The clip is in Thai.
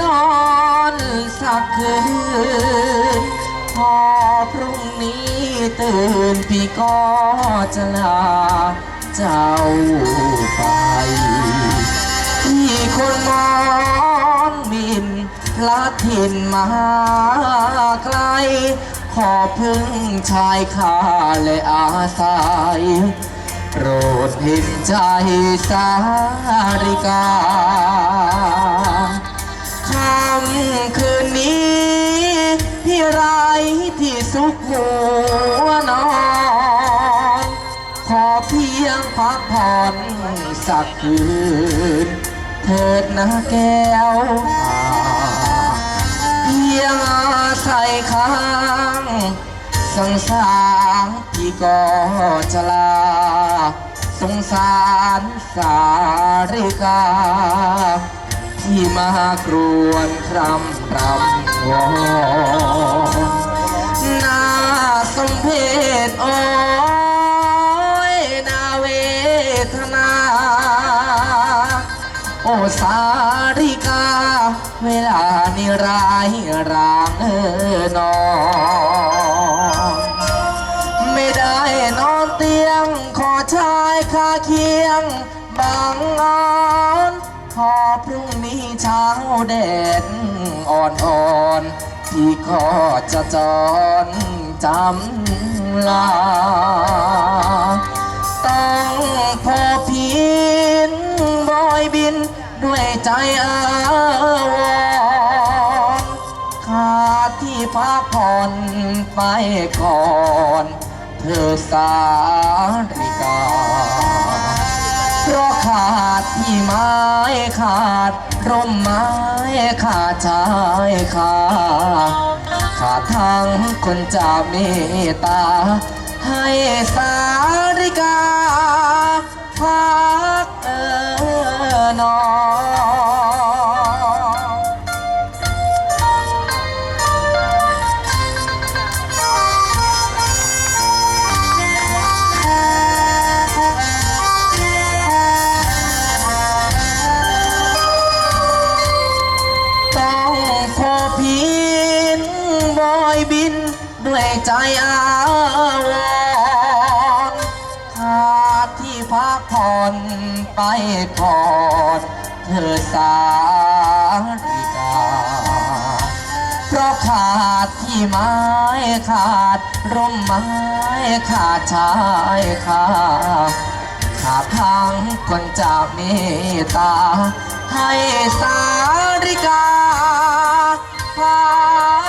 นอนสักคืน พอพรุ่งนี้ตื่นพี่ก็จะลาเจ้าไปที่คนมองหมินพระถิ่นมาไกล ขอพึ่งชายคาและอาศัยโปรดเห็นใจสาริกา พักผ่อนสักคืน เถิดนะแก้วตาเพียงอาศัยค้างสังสารพี่ก็จะลา สงสารสาริกา ที่มากรวนครำรำวอนนาสมเพชโอ้ย สาริกา เวลานี้ร้ายรางเออนอนไม่ได้นอนเตียง ขอชายคาเคียงบางออนพอพรุ่งนี้เช้าแดดอ่อนๆพี่ก็จะจอนจำลา ด้วยใจอาวรณ์ขาดที่พักผ่อนไปก่อน เธอสาริกา เพราะขาดที่ไม้ขาด ร่มไม้ขาดชายขาขาดทั้งคนจะเมตตา ให้สาริกาพักเออนอน ด้วยใจอาวรณ์ขาดที่พักผ่อนไปก่อนเธอสาริกา เพราะขาดที่ไม้ขาดร่มไม้ขาดชายขาขาดทางคนจากเมตตา ให้สาริกาพั